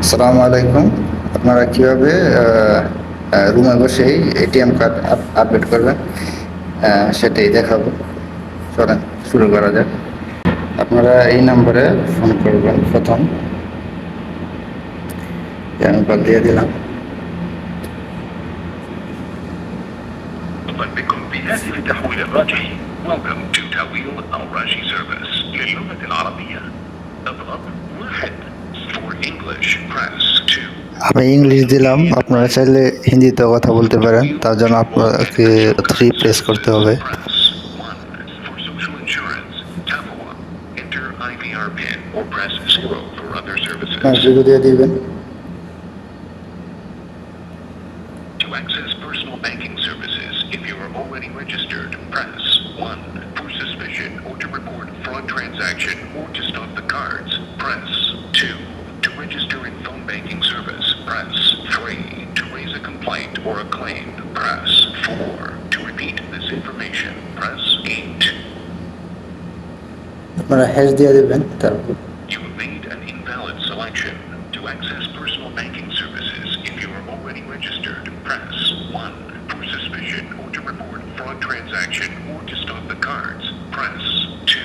আসসালামু আলাইকুম আপনারা কীভাবে রুমে বসেই এটিএম কার্ড আপডেট করবেন আহ, সেটাই দেখাবো চলেন শুরু করা যাক আপনারা এই নম্বরে ফোন করবেন প্রথম আমি কল দিয়ে দিলাম بكم بآسف تحويل الراجحي Welcome to تحويل الراجحي Service للغة العربية اضغط واحد আমি ইংলিশ দিলাম আপনারা চাইলে হিন্দিতেও কথা বলতে পারেন তার জন্য আপনাকে থ্রি প্রেস করতে হবে Press 1 For social insurance Tap 1 Enter IVR PIN or press 0 for other services zero দিয়ে দিবেন To access personal banking services, if you are already registered, press 1. For suspicion or to report fraud transaction or to stop the cards, press or a claim, press 4. To repeat this information, press 8. আপনারা hash দিয়ে দেবেন তারপর You have made an invalid selection. To access personal banking services, if you are already registered, press 1. For suspicion or to report fraud transaction or to stop the cards, press 2.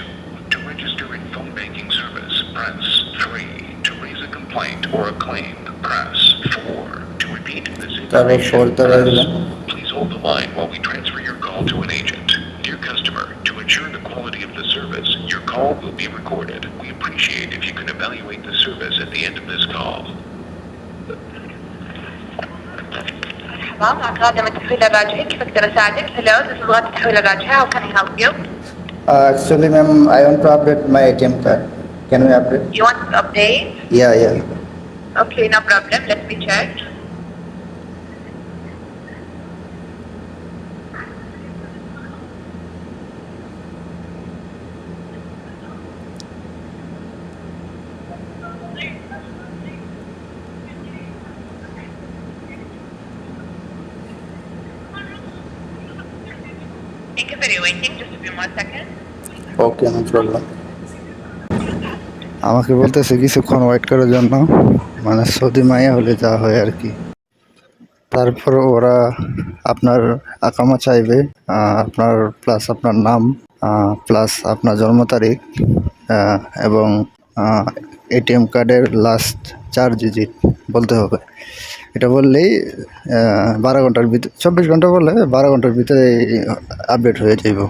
To register in phone banking service, press 3. To raise a complaint or a claim, press 4. Repeat, this is Sorry, short the. Please hold the line while we transfer your call to an agent. Dear customer, to ensure the quality of the service, your call will be recorded. We appreciate if you can evaluate the service at the end of this call. تمام غادة من تحويل الراجعي كيف اقدر اساعدك؟ هلو this is غادة تحويل الراجعي how can I help you? Uh, actually ma'am I want to update my ATM card. Can we update? You want to update? Yeah, yeah. Okay, no problem. Let me check. Thank you for your waiting. Just a few more seconds. Okay no problem আমাকে বলতেছে কিছুক্ষণ wait করার জন্য মানে Saudi মাইয়া হলে যা হয় আর কি তারপর ওরা আপনার আকামা চাইবে আপনার প্লাস আপনার নাম প্লাস আপনার জন্ম তারিখ এবং এটিএম কার্ডের লাস্ট চার ডিজিট বলতে হবে। এটা বললেই বারো ঘণ্টার ভিতরে চব্বিশ ঘণ্টা বললে বারো ঘণ্টার ভিতরে আপডেট হয়ে যাইব।